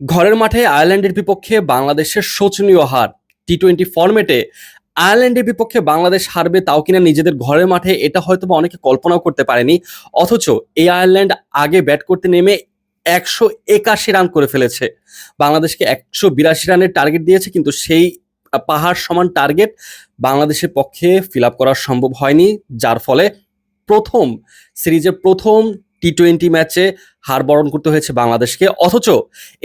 ঘরের মাঠে আয়ারল্যান্ডের বিপক্ষে বাংলাদেশের শোচনীয় হার। টি টোয়েন্টি ফরম্যাটে আয়ারল্যান্ডের বিপক্ষে বাংলাদেশ হারবে তাও কিনা নিজেদের ঘরের মাঠে এটা হয়তো বা অনেকে কল্পনাও করতে পারেনি। অথচ এই আয়ারল্যান্ড আগে ব্যাট করতে নেমে একশো একাশি রান করে ফেলেছে। বাংলাদেশকে একশো বিরাশি রানের টার্গেট দিয়েছে, কিন্তু সেই পাহাড় সমান টার্গেট বাংলাদেশের পক্ষে ফিল আপ করা সম্ভব হয়নি। যার ফলে প্রথম সিরিজের প্রথম টি টোয়েন্টি ম্যাচে হার বরণ করতে হয়েছে বাংলাদেশকে। অথচ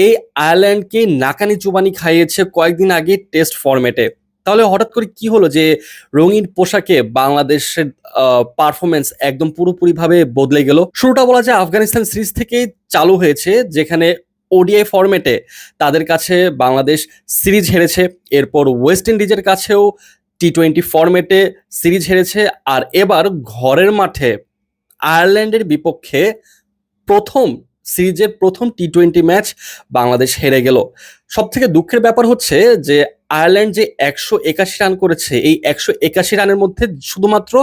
এই আয়ারল্যান্ডকে নাকানি চুবানি খাইয়েছে কয়েকদিন আগে টেস্ট ফরম্যাটে তাহলে হঠাৎ করে কি হলো যে রঙিন পোশাকে বাংলাদেশের পারফরমেন্স একদম পুরোপুরিভাবে বদলে গেল? শুরুটা বলা যায় আফগানিস্তান সিরিজ থেকেই চালু হয়েছে, যেখানে ওডিআই ফরম্যাটে তাদের কাছে বাংলাদেশ সিরিজ হেরেছে। এরপর ওয়েস্ট ইন্ডিজের কাছেও টি টোয়েন্টি ফরম্যাটে সিরিজ হেরেছে। আর এবার ঘরের মাঠে আয়ারল্যান্ডের বিপক্ষে প্রথম সিরিজের প্রথম টি টোয়েন্টি ম্যাচ বাংলাদেশ হেরে গেল। সব থেকে দুঃখের ব্যাপার হচ্ছে যে আয়ারল্যান্ড যে একশো একাশি রান করেছে, এই একশো একাশি রানের মধ্যে শুধুমাত্র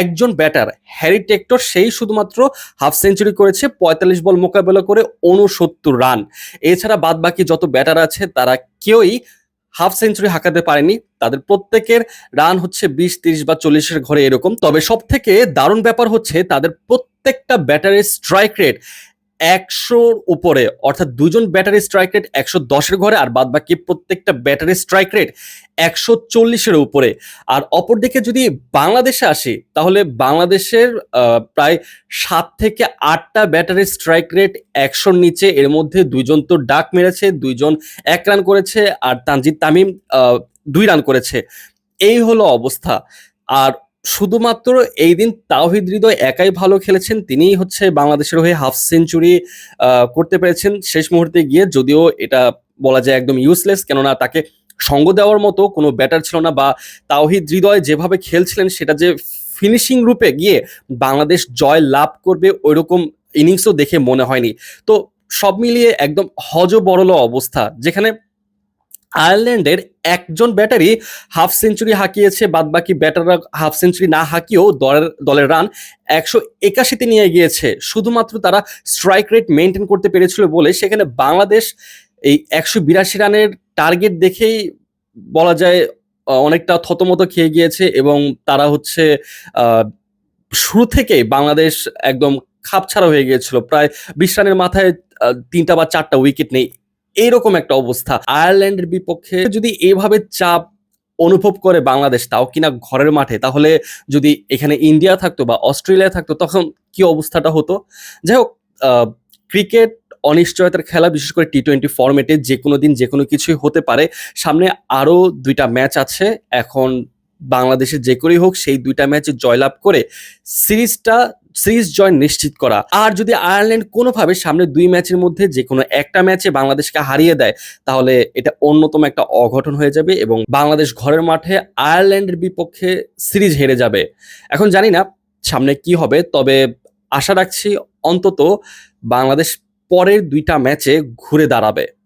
একজন ব্যাটার হ্যারি টেক্টর সেই শুধুমাত্র হাফ সেঞ্চুরি করেছে, পঁয়তাল্লিশ বল মোকাবেলা করে উনসত্তর রান এছাড়া বাদ বাকি যত ব্যাটার আছে, তারা কেউই হাফ সেঞ্চুরি হাঁকাতে পারেনি। তাদের প্রত্যেকের রান হচ্ছে বিশ, তিরিশ বা চল্লিশের ঘরে এরকম। তবে সব থেকে দারুণ ব্যাপার হচ্ছে তাদের প্রত্যেকটা ব্যাটারের স্ট্রাইক রেট একশোর উপরে, অর্থাৎ দুজন ব্যাটারি স্ট্রাইক রেট একশো দশের ঘরে আর বাদ বাকি প্রত্যেকটা ব্যাটারি স্ট্রাইক রেট একশো চল্লিশের উপরে। আর অপরদিকে যদি বাংলাদেশে আসি, তাহলে বাংলাদেশের প্রায় সাত থেকে আটটা ব্যাটারি স্ট্রাইক রেট একশোর নিচে। এর মধ্যে দুইজন তো ডাক মেরেছে, দুইজন এক রান করেছে, আর তানজিদ তামিম দুই রান করেছে। এই হলো অবস্থা। আর শুধুমাত্র এই দিন তাওহিদ হৃদয় একাই ভালো খেলেছেন, তিনিই হচ্ছে বাংলাদেশের হয়ে হাফ সেঞ্চুরি করতে পেরেছেন। শেষ মুহূর্তে গিয়ে যদিও এটা বলা যায় একদম ইউজলেস কেননা তাকে সঙ্গ দেওয়ার মতো কোনো ব্যাটার ছিল না বা তাওহিদ হৃদয় যেভাবে খেলছিলেন, সেটা যে ফিনিশিং রূপে গিয়ে বাংলাদেশ জয় লাভ করবে ওইরকম ইনিংসও দেখে মনে হয়নি। তো সব মিলিয়ে একদম হজবরল অবস্থা, যেখানে আয়ারল্যান্ডের একজন ব্যাটারি হাফ সেঞ্চুরি হাঁকিয়েছে বাদ বাকি ব্যাটাররা হাফ সেঞ্চুরি না হাঁকিয়েও দলের দলের রান একশো একাশিতে নিয়ে গিয়েছে। শুধুমাত্র তারা স্ট্রাইক রেট মেনটেন করতে পেরেছিল বলে সেখানে বাংলাদেশ এই একশো বিরাশি রানের টার্গেট দেখেই বলা যায় অনেকটা থতমত খেয়ে গিয়েছে এবং তারা হচ্ছে শুরু থেকেই বাংলাদেশ একদম খাপছাড়া হয়ে গিয়েছিল। প্রায় বিশ রানের মাথায় তিনটা বা চারটা উইকেট নেই এইরকম একটা অবস্থা। আয়ারল্যান্ডের বিপক্ষে যদি এভাবে চাপ অনুভব করে বাংলাদেশ, তাও কিনা ঘরের মাঠে? তাহলে যদি এখানে ইন্ডিয়া থাকতো বা অস্ট্রেলিয়া থাকতো, তখন কি অবস্থাটা হতো? যাই হোক ক্রিকেট অনিশ্চয়তার খেলা, বিশেষ করে টি টোয়েন্টি ফরম্যাটে যে কোনো দিন যে কোনো কিছুই হতে পারে। সামনে আরও দুইটা ম্যাচ আছে। এখন বাংলাদেশের যে করেই হোক, সেই দুইটা ম্যাচে জয়লাভ করে সিরিজটা, সিরিজ জয় নিশ্চিত করা। আর যদি আয়ারল্যান্ড কোনোভাবে সামনে দুই ম্যাচের মধ্যে যে কোনো একটা ম্যাচে বাংলাদেশকে হারিয়ে দেয়, তাহলে এটা অন্যতম একটা অঘটন হয়ে যাবে এবং বাংলাদেশ ঘরের মাঠে আয়ারল্যান্ডের বিপক্ষে সিরিজ হেরে যাবে। এখন জানি না সামনে কি হবে, তবে আশা রাখছি অন্তত বাংলাদেশ পরের দুইটা ম্যাচে ঘুরে দাঁড়াবে।